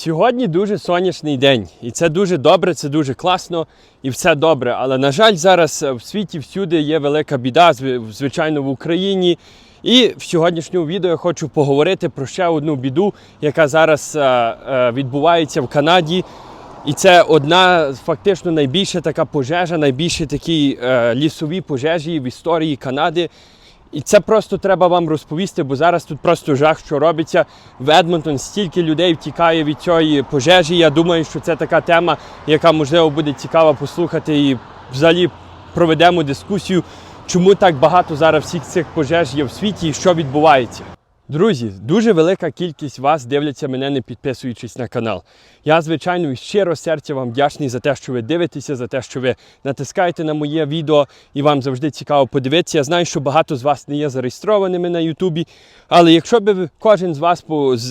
Сьогодні дуже сонячний день, і це дуже добре, це дуже класно і все добре. Але на жаль, зараз е, в світі всюди є велика біда, звичайно, в Україні. І в сьогоднішньому відео я хочу поговорити про ще одну біду, яка зараз е, е, відбувається в Канаді. І це одна фактично найбільша така пожежа, найбільші такі лісові пожежі в історії Канади. І це просто треба вам розповісти, бо зараз тут просто жах, що робиться. В Едмонтон стільки людей втікає від цієї пожежі. Я думаю, що це така тема, яка можливо буде цікава послухати і взагалі проведемо дискусію, чому так багато зараз всіх цих пожеж є в світі і що відбувається. Друзі, дуже велика кількість вас дивляться мене, не підписуючись на канал. Я, звичайно, щиро серця вам вдячний за те, що ви дивитеся, за те, що ви натискаєте на моє відео і вам завжди цікаво подивитися. Я знаю, що багато з вас не є зареєстрованими на Ютубі, але якщо б кожен з вас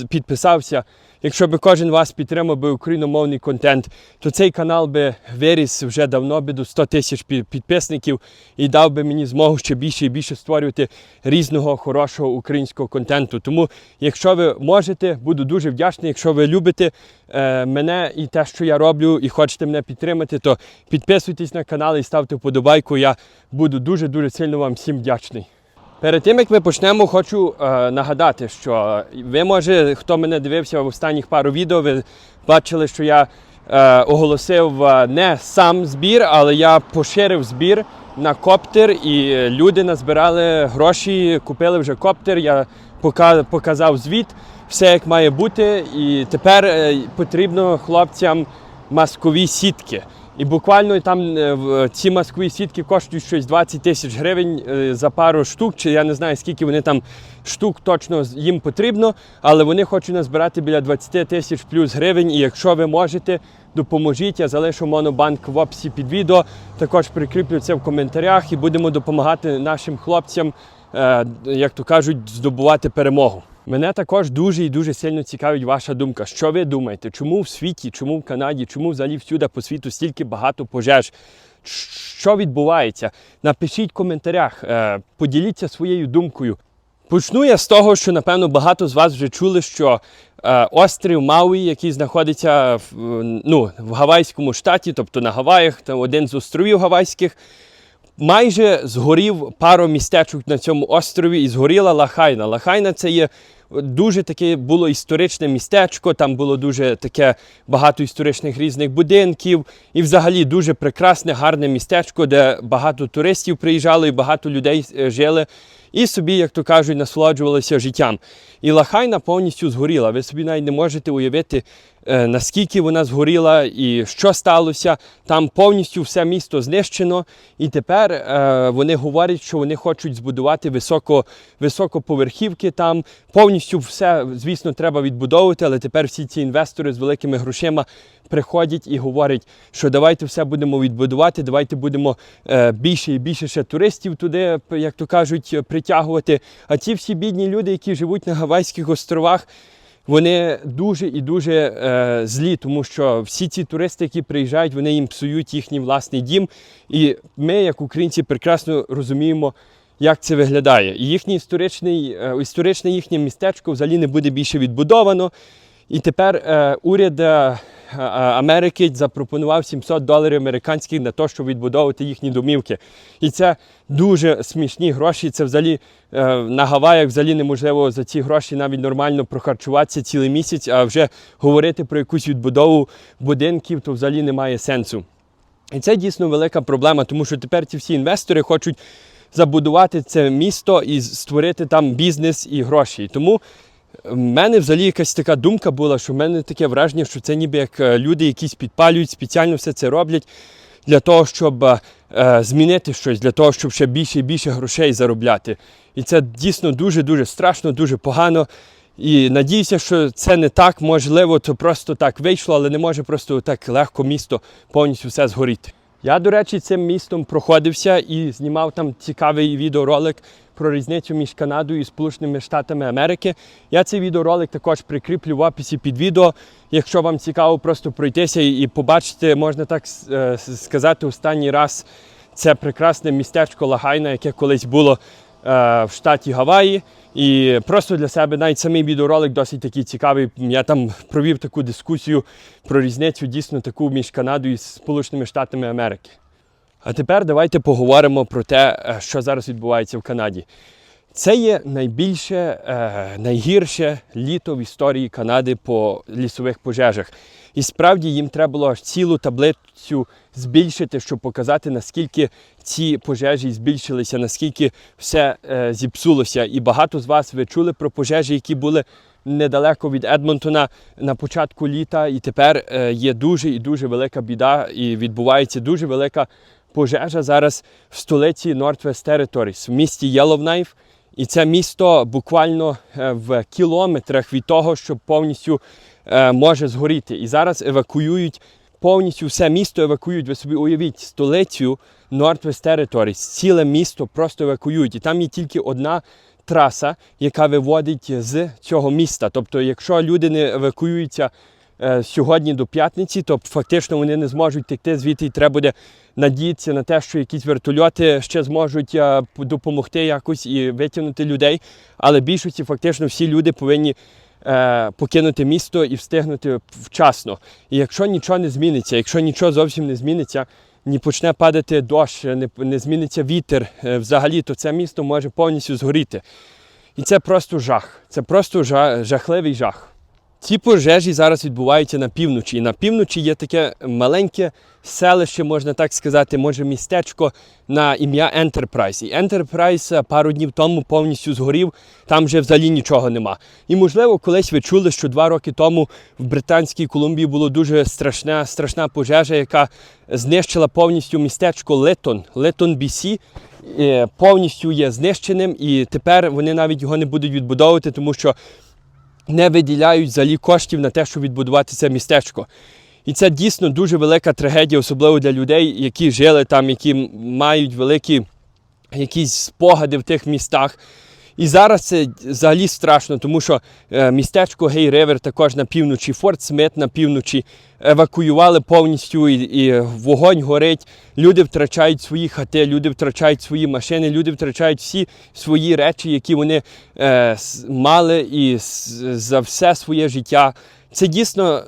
підписався, якщо б кожен вас підтримав би україномовний контент, то цей канал би виріс вже давно би до 100 тисяч підписників і дав би мені змогу ще більше і більше створювати різного хорошого українського контенту. Тому, якщо ви можете, буду дуже вдячний. Якщо ви любите е, мене і те, що я роблю, і хочете мене підтримати, то підписуйтесь на канал і ставте вподобайку. Я буду дуже дуже сильно вам всім вдячний. Перед тим як ми почнемо, хочу е, нагадати, що ви, може, хто мене дивився в останніх пару відео, ви бачили, що я е, оголосив е, не сам збір, але я поширив збір на коптер, і люди назбирали гроші, купили вже коптер. Я показав звіт, все як має бути. І тепер е, потрібно хлопцям маскові сітки. І буквально там е, ці маскові сітки коштують щось 20 тисяч гривень е, за пару штук, чи я не знаю, скільки вони там штук точно їм потрібно, але вони хочуть назбирати біля 20 тисяч плюс гривень. І якщо ви можете, допоможіть. Я залишу монобанк в описі під відео. Також прикріплю це в коментарях і будемо допомагати нашим хлопцям, е, як то кажуть, здобувати перемогу. Мене також дуже і дуже сильно цікавить ваша думка. Що ви думаєте? Чому в світі, чому в Канаді, чому взагалі всюди по світу стільки багато пожеж? Що відбувається? Напишіть в коментарях, е, поділіться своєю думкою. Почну я з того, що напевно багато з вас вже чули, що е, острів Мауї, який знаходиться в, е, ну, в Гавайському штаті, тобто на Гаваях, там один з островів Гавайських, майже згорів пару містечок на цьому острові і згоріла Лахайна. Лахайна це є дуже таке було історичне містечко, там було дуже таке багато історичних різних будинків. І взагалі дуже прекрасне, гарне містечко, де багато туристів приїжджало і багато людей е, жили. І собі, як то кажуть, насолоджувалися життям. І Лахайна повністю згоріла. Ви собі навіть не можете уявити, е, наскільки вона згоріла і що сталося. Там повністю все місто знищено. І тепер е, вони говорять, що вони хочуть збудувати високо, високоповерхівки там. Повністю все, звісно, треба відбудовувати, але тепер всі ці інвестори з великими грошима приходять і говорять, що давайте все будемо відбудувати, давайте будемо е, більше і більше ще туристів туди, як то кажуть, е, притягувати. А ті всі бідні люди, які живуть на Гавайських островах, вони дуже і дуже е, злі, тому що всі ці туристи, які приїжджають, вони їм псують їхній власний дім. І ми, як українці, прекрасно розуміємо, як це виглядає. І їхній історичний, е, історичне їхнє містечко взагалі не буде більше відбудовано. І тепер е, уряд е, Америки запропонував 700 доларів американських на те, щоб відбудовувати їхні домівки. І це дуже смішні гроші. Це взагалі е, на Гаваях взагалі неможливо за ці гроші навіть нормально прохарчуватися цілий місяць, а вже говорити про якусь відбудову будинків, то взагалі немає сенсу. І це дійсно велика проблема, тому що тепер ці всі інвестори хочуть забудувати це місто і створити там бізнес і гроші. Тому в мене взагалі якась така думка була, що в мене таке враження, що це ніби як е, люди якісь підпалюють, спеціально все це роблять для того, щоб е, змінити щось, для того, щоб ще більше і більше грошей заробляти. І це дійсно дуже-дуже страшно, дуже погано. І надіюся, що це не так, можливо, то просто так вийшло, але не може просто так легко місто повністю все згоріти. Я, до речі, цим містом проходився і знімав там цікавий відеоролик про різницю між Канадою і Сполученими Штатами Америки. Я цей відеоролик також прикріплю в описі під відео. Якщо вам цікаво просто пройтися і побачити, можна так е, сказати, останній раз це прекрасне містечко Лагайна, яке колись було в штаті Гаваї. І просто для себе навіть самий відеоролик досить такий цікавий. Я там провів таку дискусію про різницю дійсно таку між Канадою і Сполученими Штатами Америки. А тепер давайте поговоримо про те, е, що зараз відбувається в Канаді. Це є найбільше, е, найгірше літо в історії Канади по лісових пожежах. І справді їм треба було аж цілу таблицю збільшити, щоб показати, наскільки ці пожежі збільшилися, наскільки все е, зіпсулося. І багато з вас ви чули про пожежі, які були недалеко від Едмонтона на початку літа. І тепер е, є дуже і дуже велика біда, і відбувається дуже велика пожежа зараз в столиці Northwest Territories, в місті Yellowknife. І це місто буквально е, в кілометрах від того, щоб повністю може згоріти. І зараз евакуюють повністю все місто, евакуюють. Ви собі уявіть столицю Northwest Territories, ціле місто просто евакуюють. І там є тільки одна траса, яка виводить з цього міста. Тобто, якщо люди не евакуюються е, сьогодні до п'ятниці, то фактично вони не зможуть текти звідти, і треба буде надіятися на те, що якісь вертольоти ще зможуть е, допомогти якось і витягнути людей. Але більшості фактично всі люди повинні е, покинути місто і встигнути вчасно. І якщо нічого не зміниться, якщо нічого зовсім не зміниться, не почне падати дощ, не, не зміниться вітер е, взагалі, то це місто може повністю згоріти. І це просто жах. Це просто жах, жахливий жах. Ці пожежі зараз відбуваються на півночі. І на півночі є таке маленьке селище, можна так сказати, може містечко на ім'я Enterprise. І Enterprise пару днів тому повністю згорів, там вже взагалі нічого нема. І можливо, колись ви чули, що два роки тому в Британській Колумбії було дуже страшна, страшна пожежа, яка знищила повністю містечко Летон, Летон BC. е, Повністю є знищеним, і тепер вони навіть його не будуть відбудовувати, тому що не виділяють взагалі коштів на те, щоб відбудувати це містечко. І це дійсно дуже велика трагедія, особливо для людей, які жили там, які мають великі якісь спогади в тих містах. І зараз це взагалі страшно, тому що е, містечко Гей Ривер також на півночі, Форт Смит на півночі евакуювали повністю, і, і вогонь горить. Люди втрачають свої хати, люди втрачають свої машини, люди втрачають всі свої речі, які вони е, мали і за все своє життя. Це дійсно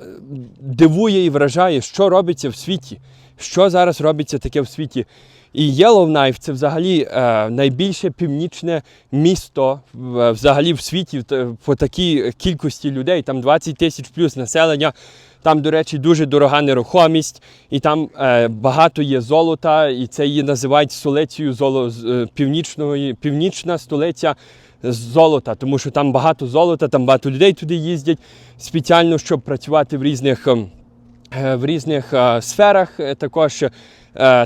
дивує і вражає, що робиться в світі. Що зараз робиться таке в світі? І Yellowknife – це взагалі е, найбільше північне місто в- взагалі в світі по такій кількості людей. Там 20 тисяч плюс населення. Там, до речі, дуже дорога нерухомість, і там е, багато є золота, і це її називають столицею золо, е, північної, північна столиця золота, тому що там багато золота, там багато людей туди їздять спеціально, щоб працювати в різних. е, в різних е, сферах. Е, Також е,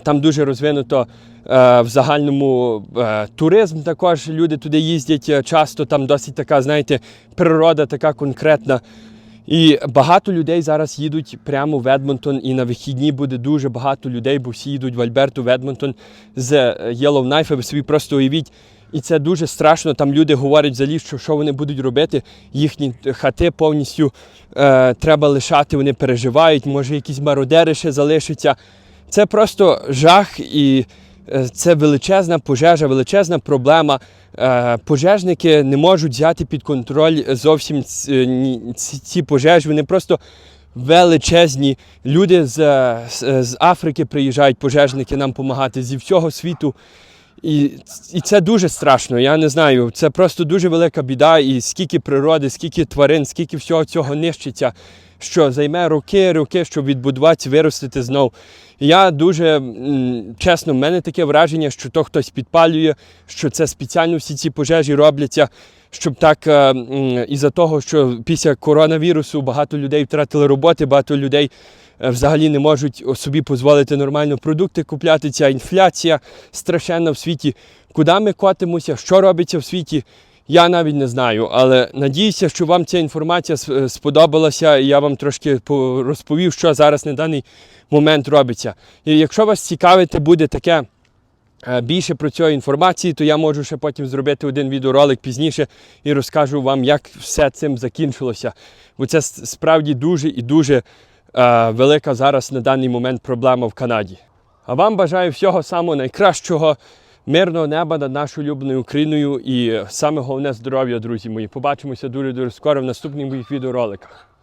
там дуже розвинуто е, в загальному е, туризм. Також люди туди їздять е, часто. Там досить така, знаєте, природа така конкретна. І багато людей зараз їдуть прямо в Едмонтон, і на вихідні буде дуже багато людей, бо всі їдуть в Альберту, в Едмонтон з е, Ви собі просто уявіть. І це дуже страшно. Там люди говорять взагалі, що, що вони будуть робити. Їхні хати повністю е, треба лишати, вони переживають, може якісь мародери ще залишаться. Це просто жах і е, це величезна пожежа, величезна проблема. Е, Пожежники не можуть взяти під контроль зовсім ці, ці пожежі. Вони просто величезні. Люди е, з, з Африки приїжджають, пожежники нам допомагати зі всього світу. І, і це дуже страшно. Я не знаю. Це просто дуже велика біда. І скільки природи, скільки тварин, скільки всього цього нищиться, що займе роки, роки, щоб відбудуватися, виростити знов. Я дуже чесно, в мене таке враження, що то хтось підпалює, що це спеціально всі ці пожежі робляться, щоб так е, із-за того, що після коронавірусу багато людей втратили роботи, багато людей взагалі не можуть собі дозволити нормально продукти купляти. Ця інфляція страшенна в світі. Куди ми котимося, що робиться в світі? Я навіть не знаю, але надіюся, що вам ця інформація сподобалася, і я вам трошки по- розповів, що зараз на даний момент робиться. І якщо вас цікавити буде таке е, більше про цю інформації, то я можу ще потім зробити один відеоролик пізніше і розкажу вам, як все цим закінчилося. Бо це справді дуже і дуже е, велика зараз на даний момент проблема в Канаді. А вам бажаю всього самого найкращого. Мирного неба над нашою улюбленою Україною і саме головне здоров'я, друзі мої. Побачимося дуже дуже скоро в наступних моїх відеороликах.